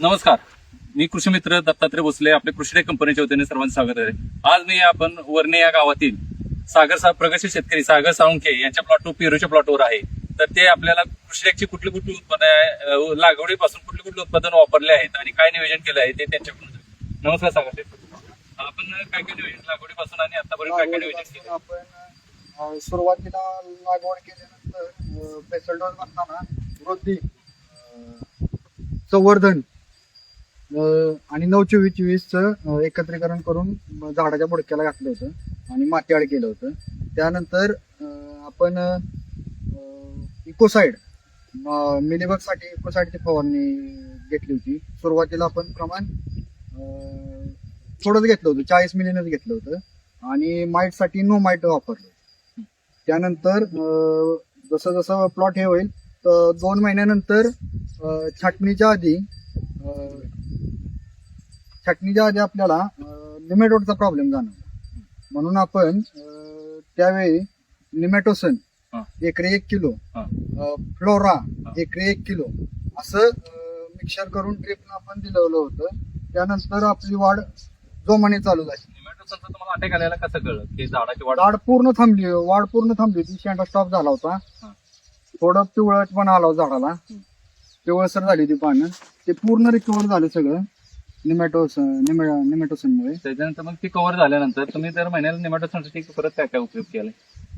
नमस्कार. मी कृषी मित्र दत्तात्रय भोसले आपल्या कृषी कंपनीच्या वतीने सर्वांचं स्वागत आहे. आज मी आपण वर्णे या गावातील सागर साहेब प्रगतशील शेतकरी सागर साळुंके यांच्या प्लॉट पेरूच्या प्लॉटवर आहे. तर ते आपल्याला कृषी कुठली कुठली उत्पादन लागवडीपासून कुठली कुठली उत्पादन वापरले आहेत आणि काय नियोजन केलं आहे ते त्यांच्याकडून नमस्कार सागर आपण काय काय नियोजन लागवडीपासून आणि आतापर्यंत काय काय नियोजन केलं? आपण सुरुवातीला लागवड केल्यानंतर बेसल डोस भरताना वृद्धी संवर्धन आणि नऊ चोवीस चोवीसचं एकत्रीकरण करून झाडाच्या बुडक्याला घातलं होतं आणि मातीआड केलं होतं. त्यानंतर आपण इकोसाईड मिलीबगसाठी इकोसाईडची फवारणी घेतली होती. सुरुवातीला आपण प्रमाण थोडंच घेतलं होतं चाळीस मिलीनच घेतलं होतं. आणि माईटसाठी नो माईट वापरलं त्यानंतर जसं जसं प्लॉट हे होईल तर दोन महिन्यानंतर छाटणीच्या आधी छाटणीच्या आधी आपल्याला निमेटोडचा प्रॉब्लेम जाणवला. म्हणून आपण त्यावेळी निमेटोसन. एकरी एक किलो. फ्लोरा. एकरी एक किलो असं मिक्सर करून ड्रिपनं आपण दिलेलं होतं. त्यानंतर आपली वाढ जोमाने चालू झाली. निमेटोसनचं तुम्हाला अटॅक आलेला कसं कळलं? की झाडाची वाढ वाढ पूर्ण थांबली वाढ पूर्ण थांबली. होती शेंडा स्टॉप झाला होता. थोडं पिवळट पण आला होता झाडाला. पिवळसर झाली होती पानं. ते पूर्ण रिकवर झालं सगळं. निमॅटोस निमॅटोसन मुळे त्याच्यानंतर मग ती कव्हर झाल्यानंतर तुम्ही दर महिन्याला निमेटोसनसाठी परत काय काय उपयोग केला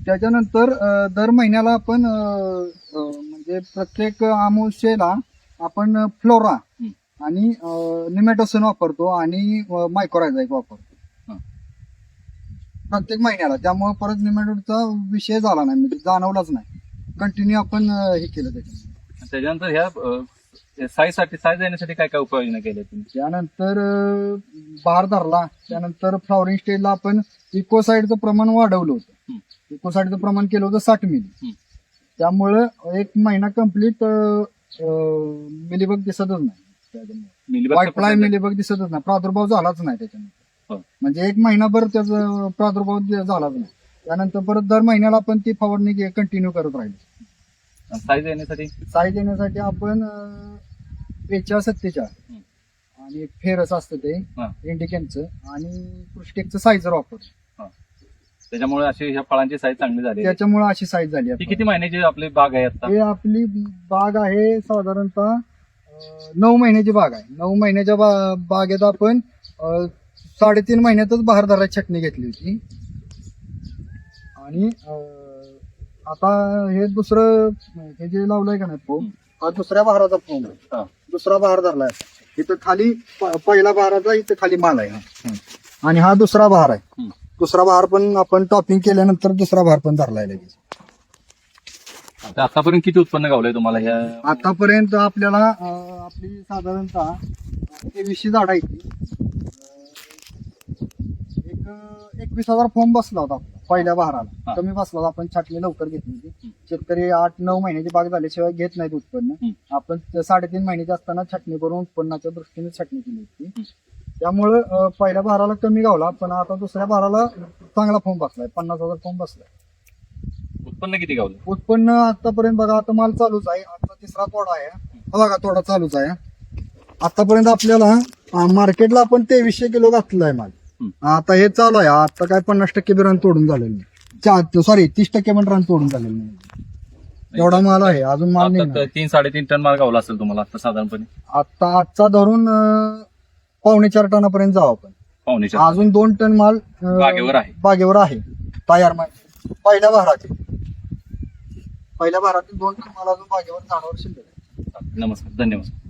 त्याच्यानंतर अं, दर महिन्याला आपण अं, अं, म्हणजे प्रत्येक अमावस्येला आपण फ्लोरा हं. आणि निमॅटोसन वापरतो आणि मायक्रोरायझाईक वापरतो. हं. प्रत्येक महिन्याला. त्यामुळे परत निमॅटोडचा विषय झाला नाही म्हणजे जाणवलाच नाही. कंटिन्यू आपण अं, हे केलं त्याच्यामध्ये. त्याच्यानंतर ह्या साठी साईज येण्यासाठी काय काय उपाययोजना केल्या तुम्ही? त्यानंतर अं, बहार धरला. त्यानंतर फ्लॉवरिंग स्टेजला आपण इकोसाईडचं प्रमाण वाढवलं. होतं. इकोसाईडचं प्रमाण केलं होतं साठ मिली. हं. त्यामुळं एक महिना कंप्लीट मिलीबग दिसतच नाही. Mealybug white fly support mealybug दिसतच नाही. प्रादुर्भाव झालाच नाही त्याच्यामध्ये हो. म्हणजे एक महिनाभर त्याचा प्रादुर्भाव दि- झालाच नाही. त्यानंतर परत दर महिन्याला आपण ती फवारणी कंटिन्यू करत राहिलो. साईज येण्यासाठी साईज येण्यासाठी आपण सत्तेचार हं. आणि एक फेरस असतं ते. इंडिकेनचं आणि कृष्टेकचं साईजर वापरतो त्याच्यामुळे अशी ह्या फळांची साईज चांगली झाली आहे. त्याच्यामुळे अशी साईज झाली आता. किती महिन्याची आपली बाग आहे आता हे आपली बाग आहे साधारणतः अं, नऊ महिन्याची बाग आहे नऊ महिन्याच्या बा- बागेत आपण अं, साडेतीन महिन्यातच बहारदारा चटणी घेतली होती आणि अं, आता हे दुसरं हे जे लावलंय का नाही फोम हा दुसऱ्या बहाराचा फोम आहे हा. दुसरा बहार धरलाय. इथं खाली प- पहिला बहाराचा इथं खाली माल आहे हा. आणि हा दुसरा बहार आहे. दुसरा बहार पण आपण टॉपिंग केल्यानंतर दुसरा बहार पण धरलाय लगेच. आता आतापर्यंत किती उत्पन्न गावलंय तुम्हाला ह्या? आतापर्यंत आपल्याला अं, आपली साधारणतः तेवीसशे झाड आहेत. एकवीस हजार फॉर्म बसला होता पहिल्या बहाराला. कमी बसला होता. आपण छाटणी लवकर घेतली होती. शेतकरी आठ नऊ महिन्याची बाग झाल्याशिवाय घेत नाहीत उत्पन्न. आपण साडेतीन महिन्याची असताना छाटणी करून उत्पन्नाच्या दृष्टीने छाटणी केली होती. त्यामुळं पहिल्या बहाराला कमी गावला पण आता दुसऱ्या बहाराला चांगला फॉर्म बसलाय. पन्नास हजार फॉर्म बसलाय. उत्पन्न किती गावलं? उत्पन्न आतापर्यंत बघा आता माल चालूच आहे. आता तिसरा तोडा आहे. हा बघा तोडा चालूच आहे. आतापर्यंत आपल्याला मार्केटला आपण तेवीसशे किलो घातलेला आहे माल. आता हे चालू आहे. आता काय पन्नास टक्के बी रन तोडून झालेलं नाही. सॉरी तीस टक्के पण रन तोडून झालेलं नाही. एवढा माल आहे. अजून माल आता नाही तीन साडेतीन टन माल गावला असेल तुम्हाला आता साधारणपणे. आता आजचा धरून अं, पावणे चार टनापर्यंत जाऊ आपण. पाहुणेच्या अजून दोन टन माल अं, बागेवर आहे. बागेवर आहे. तयार माल. पहिल्या भारातील पहिल्या भारातील दोन टन माल अजून बागेवर जाणार शिल्लक आहे. नमस्कार धन्यवाद.